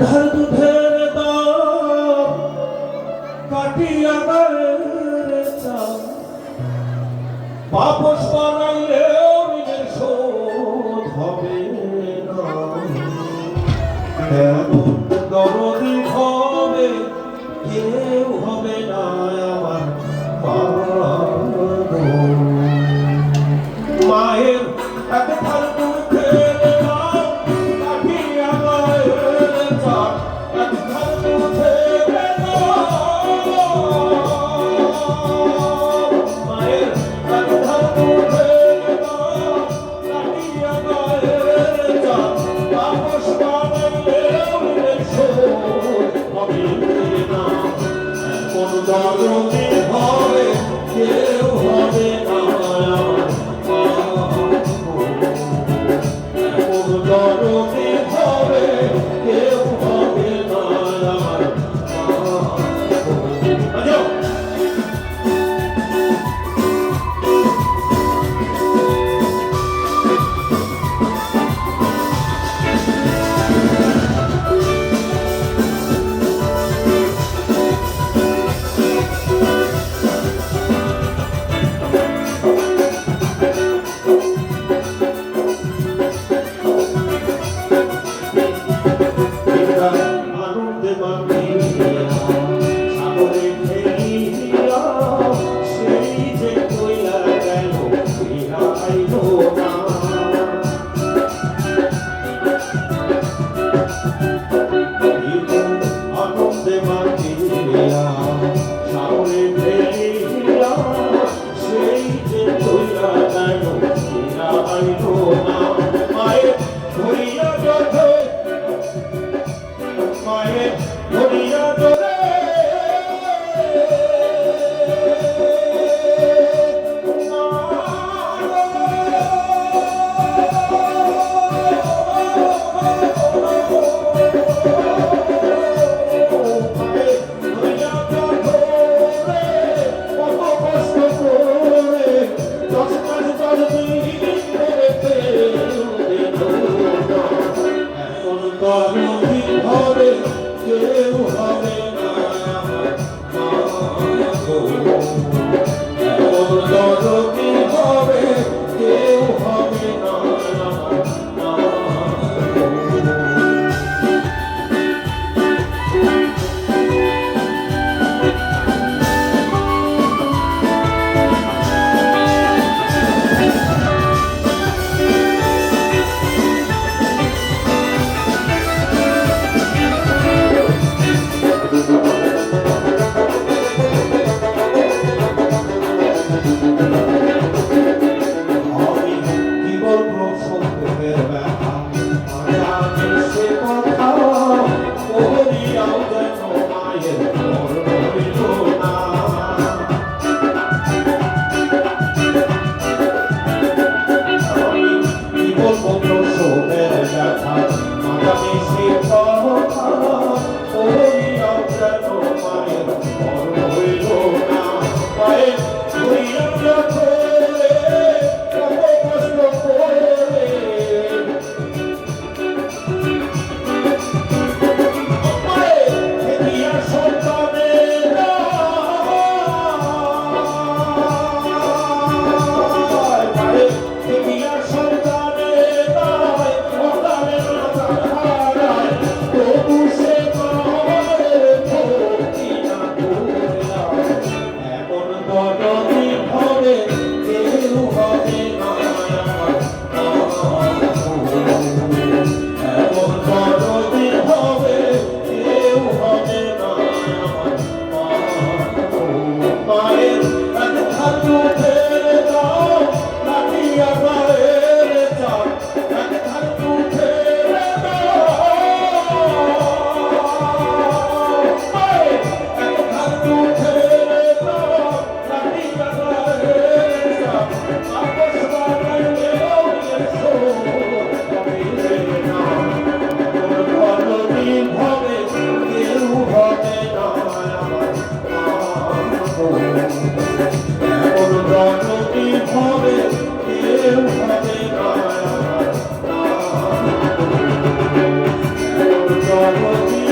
ধর দুধের দাম কাটিয়া গেলে বাপস বানাইলে নিজের শোধ হবে না। করুন Father. oil. what